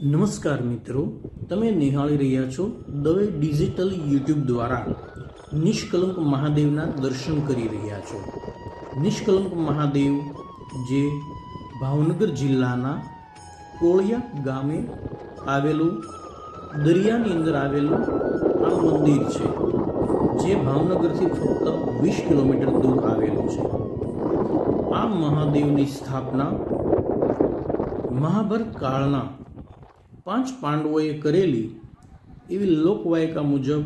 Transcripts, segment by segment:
નમસ્કાર મિત્રો, તમે નિહાળી રહ્યા છો દવે ડિજિટલ યુટ્યુબ દ્વારા નિષ્કલંક મહાદેવના દર્શન કરી રહ્યા છો. નિષ્કલંક મહાદેવ જે ભાવનગર જિલ્લાના કોળિયા ગામે આવેલું, દરિયાની અંદર આવેલું આ મંદિર છે, જે ભાવનગરથી ફક્ત વીસ કિલોમીટર દૂર આવેલું છે. આ મહાદેવની સ્થાપના મહાભારત કાળના પાંચ પાંડવોએ કરેલી એવી લોકવાયકા મુજબ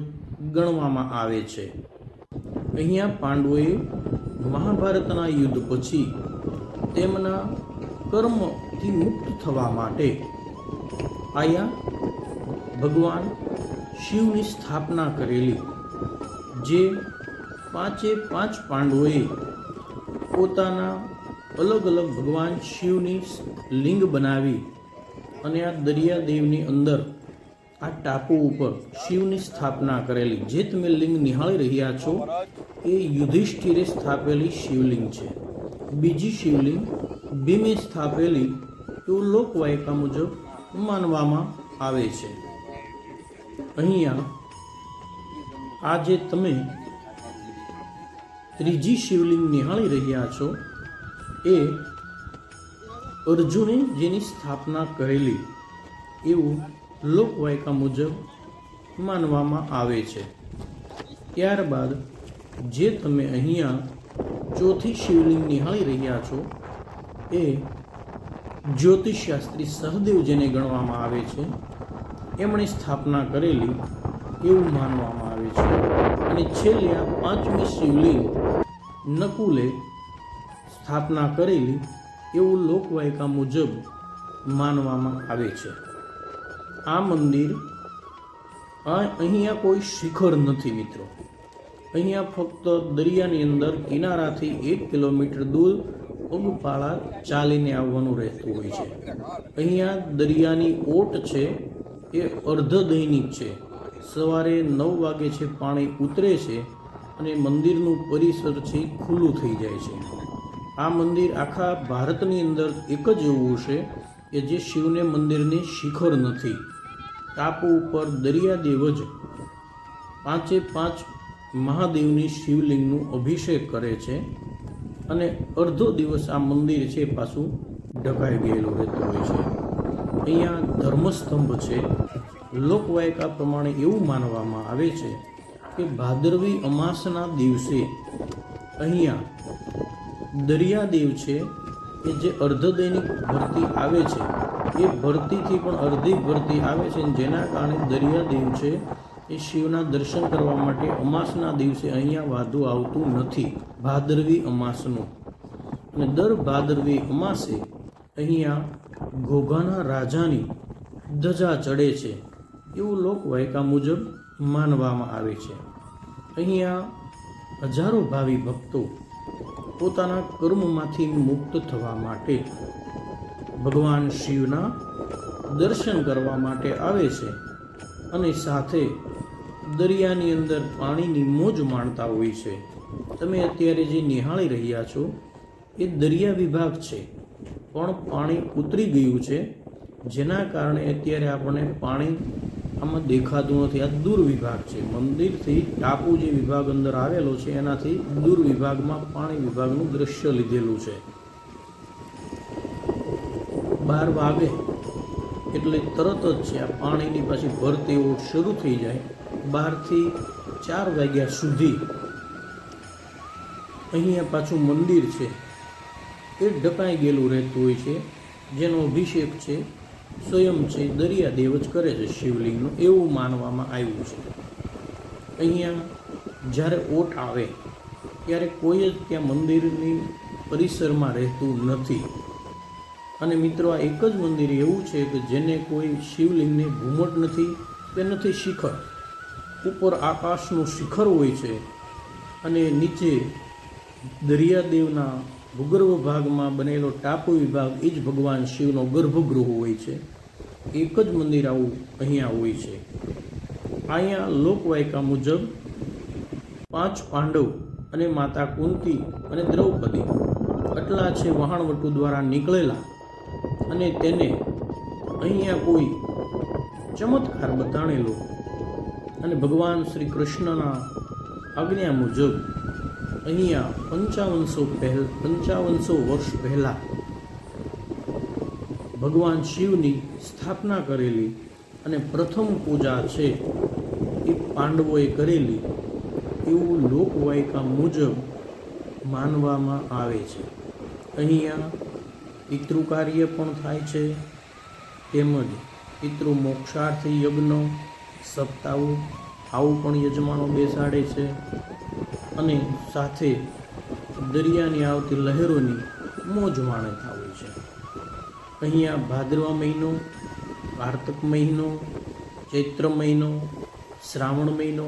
ગણવામાં આવે છે. અહીંયા પાંડવોએ મહાભારતના યુદ્ધ પછી તેમના કર્મથી મુક્ત થવા માટે આયા ભગવાન શિવની સ્થાપના કરેલી, જે પાંચે પાંચ પાંડવોએ પોતાના અલગ અલગ ભગવાન શિવની લિંગ બનાવી અને આ દરિયાદેવની અંદર આ ટાપુ ઉપર શિવની સ્થાપના કરેલી જે તમે લિંગ નિહાળી રહ્યા છો, એ યુધિષ્ઠિરે સ્થાપેલી શિવલિંગ છે. બીજી શિવલિંગ ભીમે સ્થાપેલી, એવું લોકવાયકા મુજબ માનવામાં આવે છે. અહીંયા આ જે તમે ત્રીજી શિવલિંગ નિહાળી રહ્યા છો, એ અર્જુને જેની સ્થાપના કરેલી એવું લોકવાયકા મુજબ માનવામાં આવે છે. ત્યારબાદ જે તમે અહીંયા ચોથી શિવલિંગ નિહાળી રહ્યા છો, એ જ્યોતિષશાસ્ત્રી સહદેવ જેને ગણવામાં આવે છે, એમણે સ્થાપના કરેલી એવું માનવામાં આવે છે. અને છેલ્લે આ પાંચમી શિવલિંગ નકુલે સ્થાપના કરેલી એવું લોકવાયકા મુજબ માનવામાં આવે છે. આ મંદિર અહીંયા કોઈ શિખર નથી મિત્રો. અહીંયા ફક્ત દરિયાની અંદર કિનારાથી એક કિલોમીટર દૂર પગપાળા ચાલીને આવવાનું રહેતું હોય છે. અહીંયા દરિયાની ઓટ છે, એ અર્ધ દૈનિક છે. સવારે નવ વાગે છે, પાણી ઉતરે છે અને મંદિરનું પરિસર છે ખુલ્લું થઈ જાય છે. આ મંદિર આખા ભારતની અંદર એક જ એવું છે કે જે શિવને મંદિરની શિખર નથી. ટાપુ ઉપર દરિયાદેવ જ પાંચે પાંચ મહાદેવની શિવલિંગનું અભિષેક કરે છે અને અડધો દિવસ આ મંદિર છે પાછું ઢકાઈ ગયેલું રહેતું હોય છે. અહીંયા ધર્મસ્તંભ છે. લોકવાયકા પ્રમાણે એવું માનવામાં આવે છે કે ભાદરવી અમાસના દિવસે અહીંયા દરિયાદેવ છે કે જે અર્ધદૈનિક ભરતી આવે છે. એ ભરતીથી પણ અર્ધી ભરતી આવે છે જેના કારણે દરિયાદેવ છે એ શિવના દર્શન કરવા માટે અમાસના દિવસે અહીંયા વાધુ આવતું નથી. ભાદરવી અમાસનું. અને દર ભાદરવી અમાસે અહીંયા ઘોઘાના રાજાની ધજા ચડે છે. એવું લોકવાયકા મુજબ માનવામાં આવે છે. અહીંયા હજારો ભાવિ ભક્તો પોતાના કર્મમાંથી મુક્ત થવા માટે ભગવાન શિવના દર્શન કરવા માટે આવે છે અને સાથે દરિયાની અંદર પાણીની મોજ માણતા હોય છે. તમે અત્યારે જે નિહાળી રહ્યા છો, એ દરિયા વિભાગ છે, પણ પાણી ઉતરી ગયું છે, જેના કારણે અત્યારે આપણને પાણી આમાં દેખાતું નથી. આ દૂર વિભાગ છે. મંદિરથી ટાપુ જે વિભાગ અંદર આવેલો છે, એનાથી દૂર વિભાગમાં પાણી વિભાગનું દ્રશ્ય લીધેલું છે. બાર વાગે એટલે તરત જ છે આ પાણીની પાછી ભરતીઓ શરૂ થઈ જાય. બારથી ચાર વાગ્યા સુધી અહીંયા પાછું મંદિર છે. એ ઢકાઈ ગયેલું રહેતું હોય છે. જેનો અભિષેક છે. સ્વયં છે દરિયાદેવ જ કરે છે શિવલિંગનું એવું માનવામાં આવ્યું છે. અહીંયા જ્યારે ઓટ આવે, ત્યારે કોઈ જ ત્યાં મંદિરની પરિસરમાં રહેતું નથી. અને મિત્રો, આ એક જ મંદિર એવું છે કે જેને કોઈ શિવલિંગને ઘૂમટ નથી કે નથી શિખર. ઉપર આકાશનું શિખર હોય છે અને નીચે દરિયાદેવના ભૂગર્ભ ભાગમાં બનેલો ટાપુ વિભાગ એ જ ભગવાન શિવનો ગર્ભગૃહ હોય છે. એક જ મંદિર આવું અહીંયા હોય છે. અહીંયા લોકવાયકા મુજબ પાંચ પાંડવ અને માતા કુંતી અને દ્રૌપદી આટલા છે વહાણવટુ દ્વારા નીકળેલા અને તેને અહીંયા કોઈ ચમત્કાર બતાણેલો. અને ભગવાન શ્રી કૃષ્ણના આજ્ઞા મુજબ અહીંયા પંચાવનસો પહેલ, પંચાવનસો વર્ષ પહેલાં ભગવાન શિવની સ્થાપના કરેલી અને પ્રથમ પૂજા છે એ પાંડવોએ કરેલી એવું લોકવાયકા મુજબ માનવામાં આવે છે. અહીંયા પિતૃકાર્ય પણ થાય છે, તેમજ પિતૃ મોક્ષાર્થી યજ્ઞ, સપ્તાહો આવું પણ યજમાનો બેસાડે છે અને સાથે દરિયાની આવતી લહેરોની મોજ માણતા હોય છે. અહીંયા ભાદરવા મહિનો કારતક મહિનો, ચૈત્ર મહિનો, શ્રાવણ મહિનો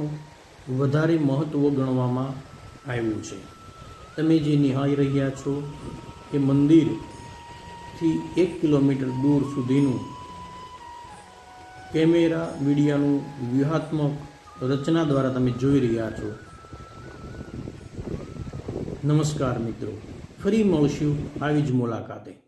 વધારે મહત્ત્વ ગણવામાં આવ્યું છે. તમે જે નિહાળી રહ્યા છો એ મંદિરથી એક કિલોમીટર દૂર સુધીનું કેમેરા મીડિયાનું વ્યૂહાત્મક રચના દ્વારા તમે જોઈ રહ્યા છો. નમસ્કાર મિત્રો. ફરી મળશું આવી જ મુલાકાતે.